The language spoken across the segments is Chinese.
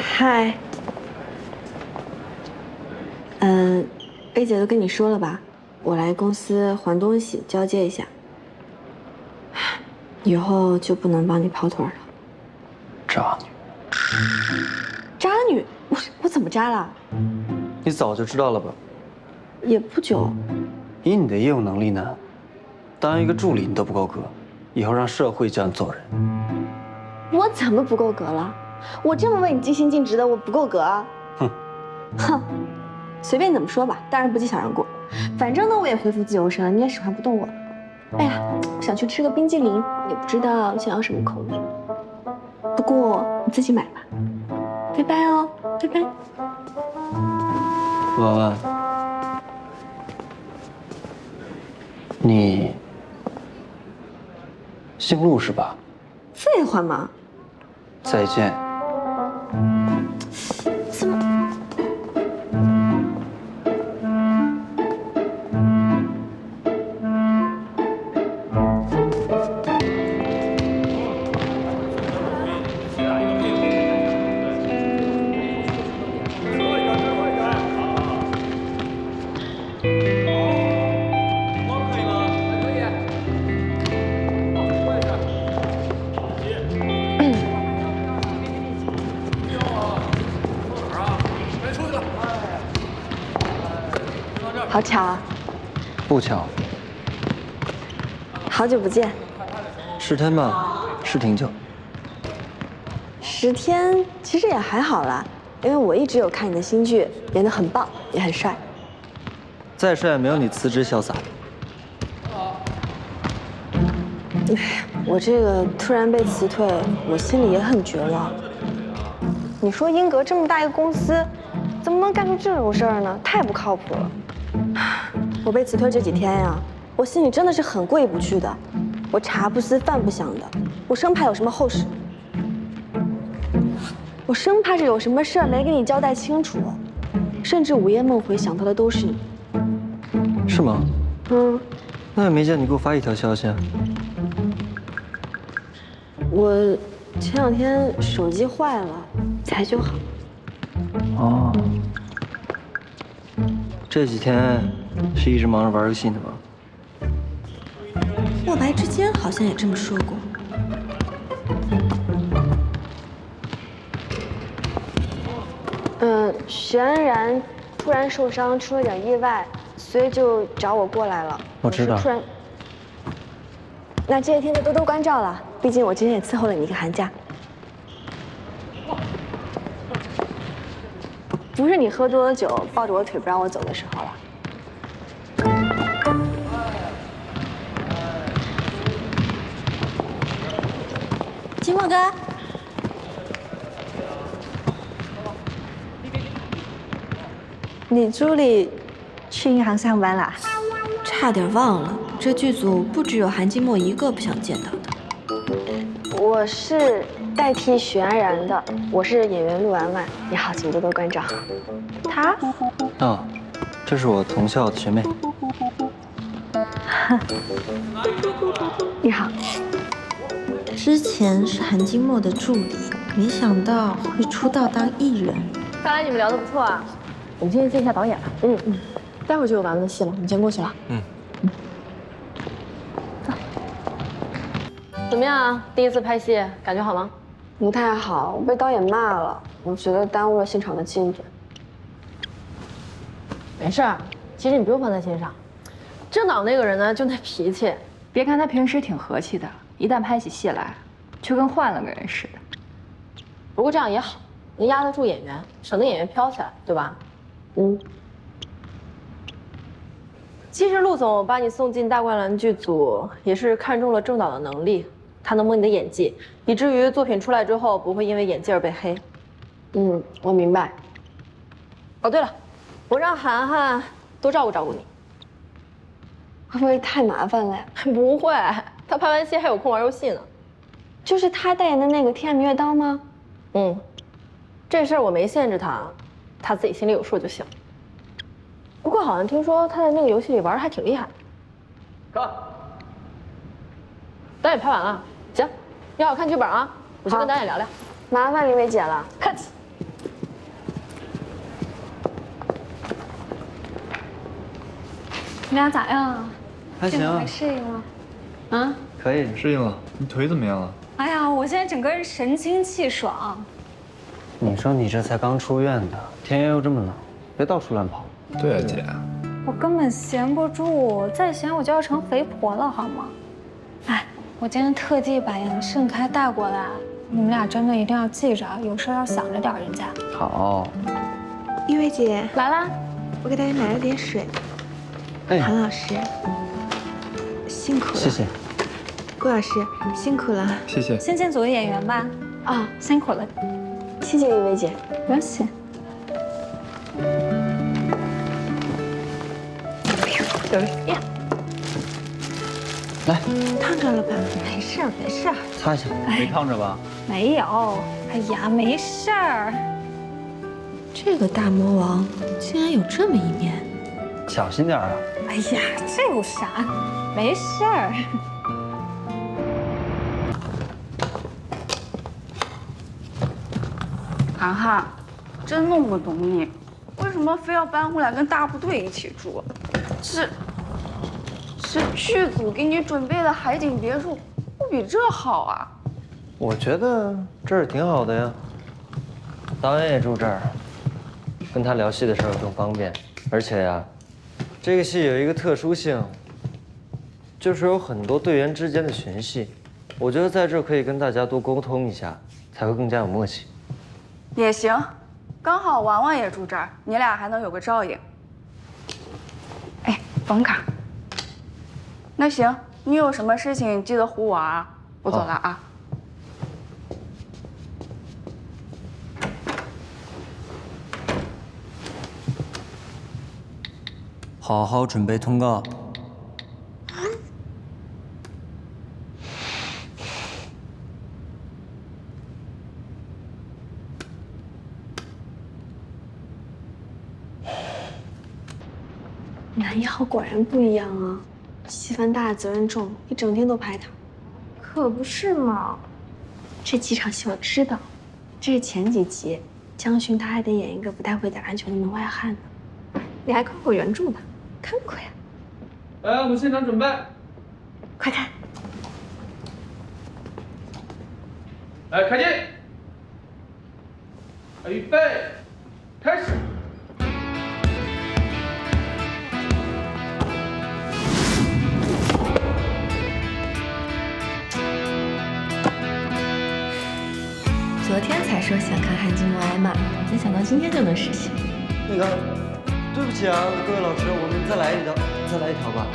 嗨，嗯，A 姐都跟你说了吧，我来公司还东西交接一下，以后就不能帮你跑腿了。渣女，渣女，我我怎么渣了？你早就知道了吧？也不久。以你的业务能力呢，当一个助理你都不够格，以后让社会这样做人。我怎么不够格了？我这么为你尽心尽职的，我不够格啊？哼，哼，随便怎么说吧，大人不计小人过。反正呢，我也恢复自由身了，你也使唤不动我了。哎呀，想去吃个冰激凌，也不知道想要什么口味。不过你自己买吧。拜拜哦，拜拜。婉婉，你姓陆是吧？废话嘛。再见。好巧啊！不巧，好久不见。十天吧，是挺久。十天其实也还好啦，因为我一直有看你的新剧，演得很棒，也很帅。再帅也没有你辞职潇洒。哎，我这个突然被辞退，我心里也很绝望。你说英格这么大一个公司，怎么能干出这种事儿呢？太不靠谱了。我被辞退这几天呀，我心里真的是很过意不去的。我茶不思饭不想的，我生怕有什么后事，我生怕是有什么事儿没跟你交代清楚，甚至午夜梦回想到的都是你。是吗？嗯，那也没见你给我发一条消息啊。我前两天手机坏了，才修好。哦。这几天是一直忙着玩游戏呢吧？墨白之间好像也这么说过。嗯，徐安然突然受伤，出了点意外，所以就找我过来了。我知道。突然，那这些天就多多关照了。毕竟我今天也伺候了你一个寒假。不是你喝多了酒抱着我腿不让我走的时候了。金墨哥，你助理去银行上班啦？差点忘了，这剧组不只有韩金墨一个不想见到的。我是。代替许安然的，我是演员陆婉婉。你好，请多多关照。他？哦，这是我同校的学妹。你好。之前是韩金墨的助理，没想到会出道当艺人。看来你们聊得不错啊。我们先去见一下导演吧。嗯嗯。待会儿就有完了的戏了，我们先过去了。嗯。走。怎么样？第一次拍戏，感觉好吗？不太好，我被导演骂了，我觉得耽误了现场的进度。没事儿，其实你不用放在心上。郑导那个人呢，就那脾气，别看他平时挺和气的，一旦拍起戏来，就跟换了个人似的。不过这样也好，能压得住演员，省得演员飘起来，对吧？嗯。其实陆总把你送进大灌篮剧组，也是看中了郑导的能力。他能摸你的演技，以至于作品出来之后不会因为演技而被黑。嗯，我明白。哦，对了，我让涵涵多照顾照顾你。会不会太麻烦了呀？不会，他拍完戏还有空玩游戏呢。就是他代言的那个《天涯明月刀》吗？嗯，这事儿我没限制他，他自己心里有数就行。不过好像听说他在那个游戏里玩的还挺厉害。哥，导演拍完了。要我看剧本啊！我去跟导演聊聊，麻烦林薇姐了，客气。你俩咋样啊？还行，适应了。啊？可以，适应了。你腿怎么样了？哎呀，我现在整个人神清气爽。你说你这才刚出院的，天又这么冷，别到处乱跑。对啊，姐。我根本闲不住，再闲我就要成肥婆了，好吗？哎。我今天特地把杨盛开带过来，你们俩真的一定要记着，有事要想着点人家。好。一薇姐来啦，我给大家买了点水。哎，韩老师，辛苦了。谢谢。顾老师，辛苦了。谢谢。先见组的演员吧。啊，辛苦了。谢谢一薇姐。不用谢。有人呀，来，烫着了吧？没事儿，没事儿。擦一下。没烫着吧？没有。哎呀，没事儿。这个大魔王竟然有这么一面，小心点啊！哎呀，这有啥？没事儿。涵涵，真弄不懂你，为什么非要搬过来跟大部队一起住？这，这剧组给你准备的海景别墅，不比这好啊？我觉得这儿挺好的呀。导演也住这儿，跟他聊戏的时候更方便。而且呀，这个戏有一个特殊性，就是有很多队员之间的群戏，我觉得在这儿可以跟大家多沟通一下，才会更加有默契。也行，刚好王王也住这儿，你俩还能有个照应。哎，房卡。那行，你有什么事情记得呼我啊，我走了啊。好好准备通告。南一号果然不一样啊，戏份大，责任重，一整天都拍他。可不是嘛，这几场戏我知道，这是前几集，江勋他还得演一个不太会打篮球的门外汉呢。你还看过原著呢，看过呀？来，我们现场准备，快看！来，开机，预备，开始。说想看韩金木挨骂，没想到今天就能实现。那个，对不起啊，各位老师，我们再来一条，再来一条吧。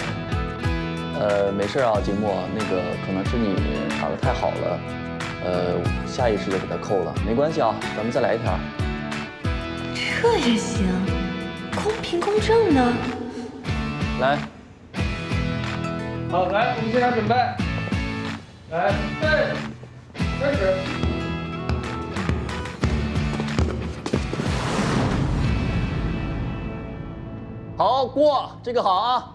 呃，没事啊，金墨，那个可能是你打的太好了，呃，下意识的给他扣了，没关系啊，咱们再来一条。这也行，公平公正呢。来，好，来，我们现场准备，来，预备，开始。好过，这个好啊。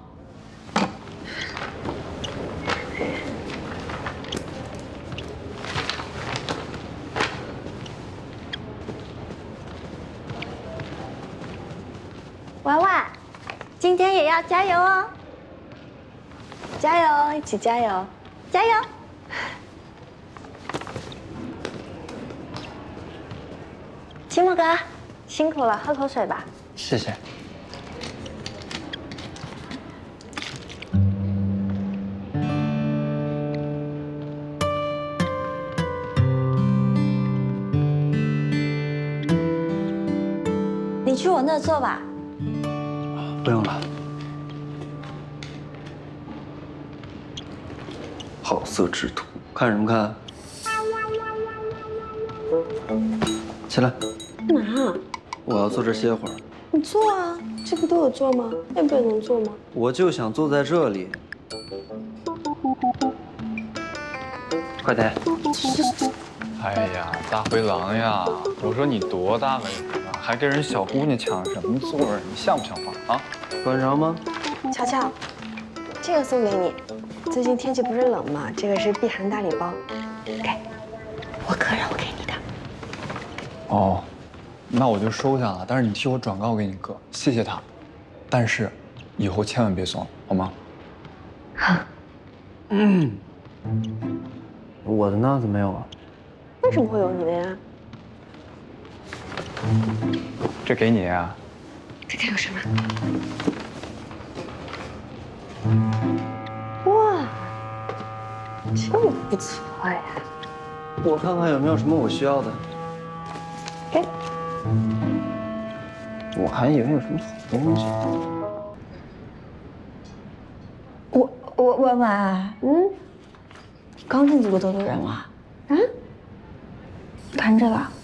娃娃，今天也要加油哦！加油，一起加油，加油！期末哥，辛苦了，喝口水吧。谢谢。坐吧。不用了。好色之徒，看什么看？起来，干嘛？我要坐这儿歇会儿。你坐啊，这不都有座吗？那不也能坐吗？我就想坐在这里。快点！哎呀，大灰狼呀！我说你多大了呀，还跟人小姑娘抢什么座儿？你像不像话啊？管着吗？乔乔，这个送给你。最近天气不是冷吗？这个是避寒大礼包，给我客人我给你的。哦，那我就收下了。但是你替我转告给你哥，谢谢他。但是以后千万别送了。好吗？我的呢？怎么没有啊？为什么会有你的呀？这给你啊。这里有什么？哇，这么不错呀！我看看有没有什么我需要的。哎，我还以为有什么好东西。我我婉婉，嗯，你刚进这个得罪人了？啊？谈这个。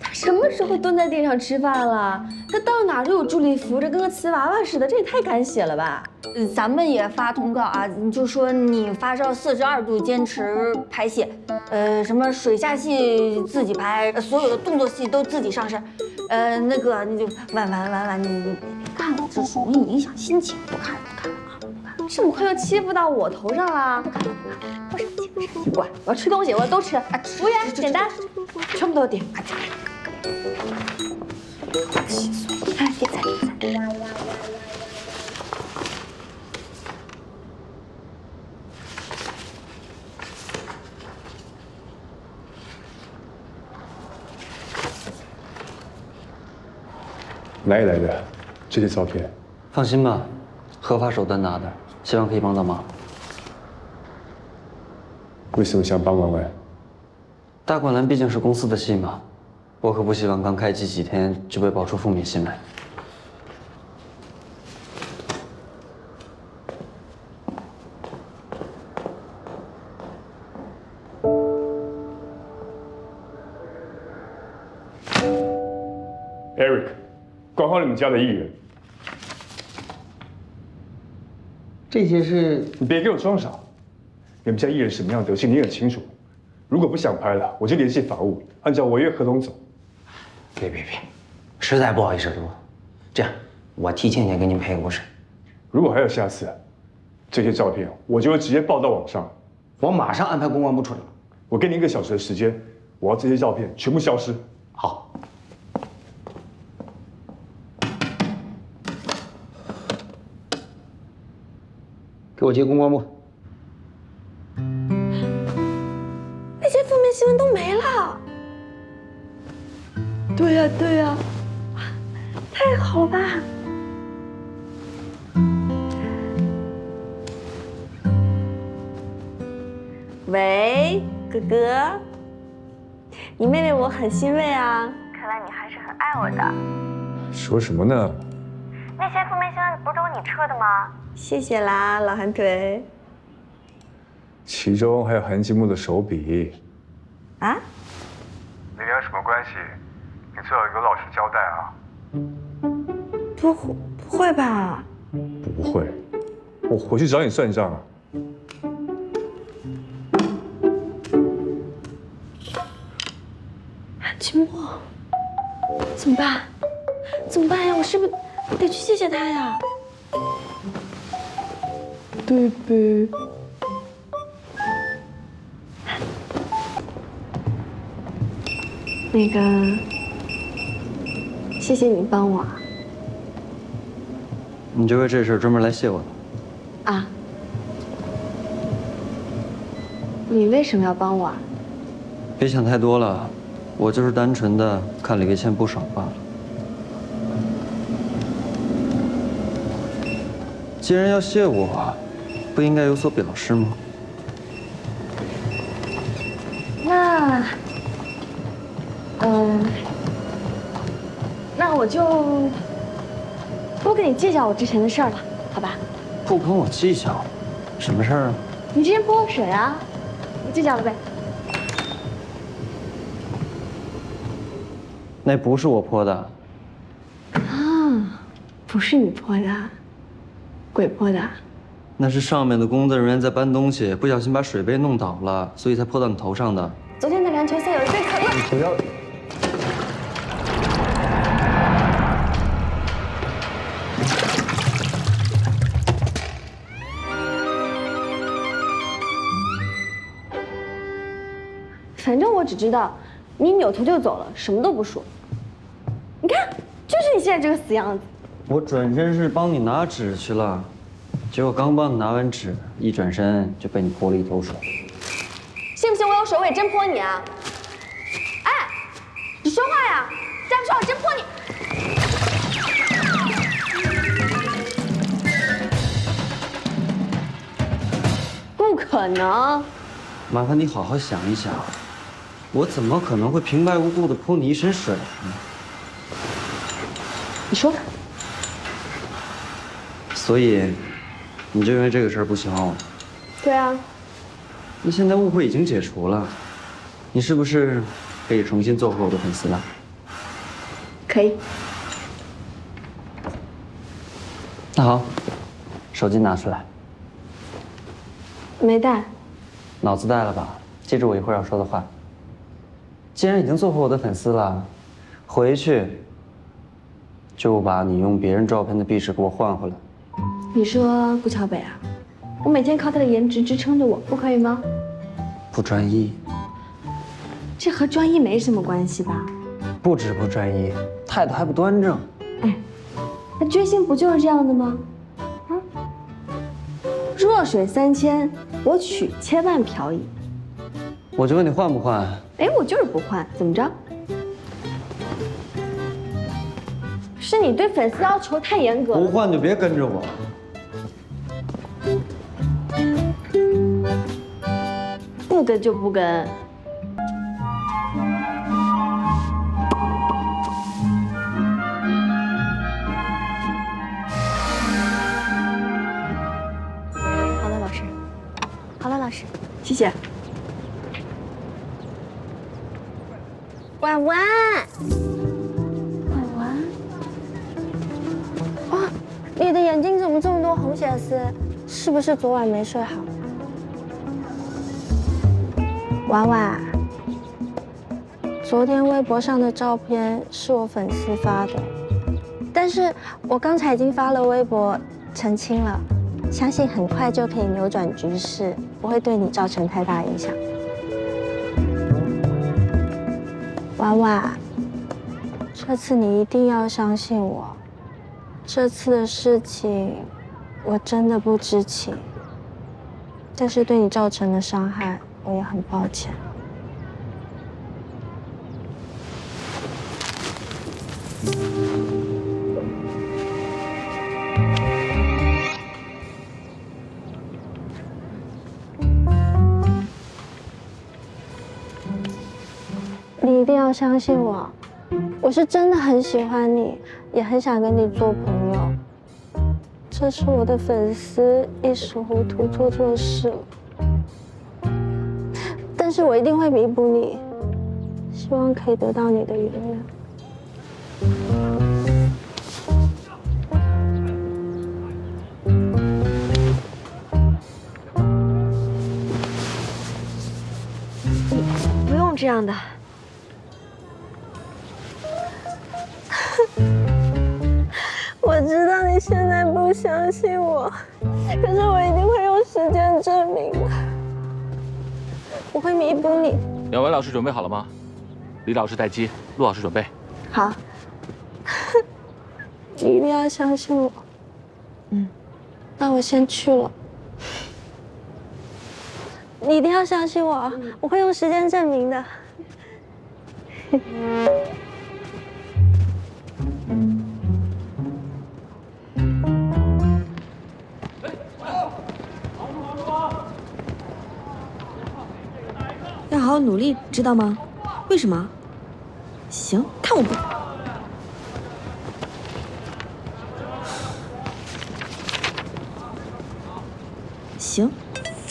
他什么时候蹲在地上吃饭了？他到哪都有助理扶着，跟个瓷娃娃似的，这也太敢写了吧！呃咱们也发通告啊，就说你发烧四十二度，坚持拍戏，呃，什么水下戏自己排，呃所有的动作戏都自己上身，呃，那个你就婉婉婉婉，你你别看了，这容易影响心情，不看了不看了啊，不看了。这么快就欺负到我头上了？不看了不看了，乖，我要吃东西，我要都吃。啊，服务员，简单，全部都点。啊气死我！哎，点菜点菜。哪里来的这些照片？放心吧，合法手段拿的，希望可以帮到忙。为什么想帮婉婉？大灌篮毕竟是公司的戏嘛，我可不希望刚开机几天就被爆出负面新闻。Eric，管好你们家的艺人，这些是你别给我装傻。你们家艺人什么样德行你很清楚。如果不想拍了，我就联系法务，按照违约合同走。别别别，实在不好意思，师傅。这样，我提前先给您赔个不是。如果还有下次，这些照片我就会直接报到网上。我马上安排公关部处理。我给你一个小时的时间，我要这些照片全部消失。好。给我接公关部。都没了。对呀、对呀、太好了吧！喂，哥哥，你妹妹我很欣慰啊。看来你还是很爱我的。说什么呢？那些负面新闻不都是你撤的吗？谢谢啦，老寒腿。其中还有韩金木的手笔。啊？你俩什么关系？你最好有老实交代啊！不会不会吧？不会，我回去找你算账啊。韩金墨，怎么办？怎么办呀？我是不是得去谢谢他呀？对呗。那个，谢谢你帮我啊你就为这事儿专门来谢我的？啊！你为什么要帮我啊？别想太多了，我就是单纯的看李维倩不爽罢了。既然要谢我，不应该有所表示吗？那，嗯，那我就不跟你计较我之前的事儿了，好吧？不跟我计较，什么事儿啊？你之前泼我水啊，你计较了呗？那不是我泼的，啊，不是你泼的，鬼泼的。那是上面的工作人员在搬东西，不小心把水杯弄倒了，所以才泼到你头上的。昨天的篮球赛有一对可乐。你不要。反正我只知道，你扭头就走了，什么都不说。你看，就是你现在这个死样子。我转身是帮你拿纸去了，结果刚帮你拿完纸，一转身就被你泼了一头水。信不信我用手尾真泼你啊？哎，你说话呀！再不说我真泼你！不可能！麻烦你好好想一想，我怎么可能会平白无故的泼你一身水呢？你说。所以，你就因为这个事儿不喜欢我？对啊。那现在误会已经解除了，你是不是可以重新做回我的粉丝了？可以。那好，手机拿出来。没带。脑子带了吧？记住我一会儿要说的话。既然已经做回我的粉丝了，回去就把你用别人照片的壁纸给我换回来。你说顾桥北啊，我每天靠他的颜值支撑着我，不可以吗？不专一。这和专一没什么关系吧？不止不专一，态度还不端正。哎，那追星不就是这样的吗？啊，弱水三千，我取千万瓢饮。我就问你换不换？哎，我就是不换，怎么着？是你对粉丝要求太严格了。不换就别跟着我。不跟就不跟。好了，老师。好了，老师。谢谢。婉婉。婉婉。哇，你的眼睛怎么这么多红血丝？是不是昨晚没睡好？婉婉，昨天微博上的照片是我粉丝发的，但是我刚才已经发了微博澄清了，相信很快就可以扭转局势，不会对你造成太大影响。婉婉，这次你一定要相信我，这次的事情我真的不知情，但是对你造成的伤害。我也很抱歉。要相信我，我是真的很喜欢你，也很想跟你做朋友。这是我的粉丝一时糊涂做错事了。但是我一定会弥补你，希望可以得到你的原谅。不用这样的。不相信我，可是我一定会用时间证明的。我会弥补你。两位老师准备好了吗？李老师待机，陆老师准备。好。你一定要相信我。嗯。那我先去了。你一定要相信我，我会用时间证明的。好好努力，知道吗？为什么？行，看我不。行，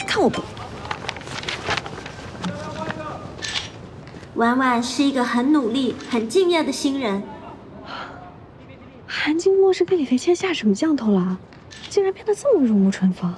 看我不。婉婉是一个很努力、很敬业的新人。韩静默是跟李飞谦下什么降头了？竟然变得这么如沐春风。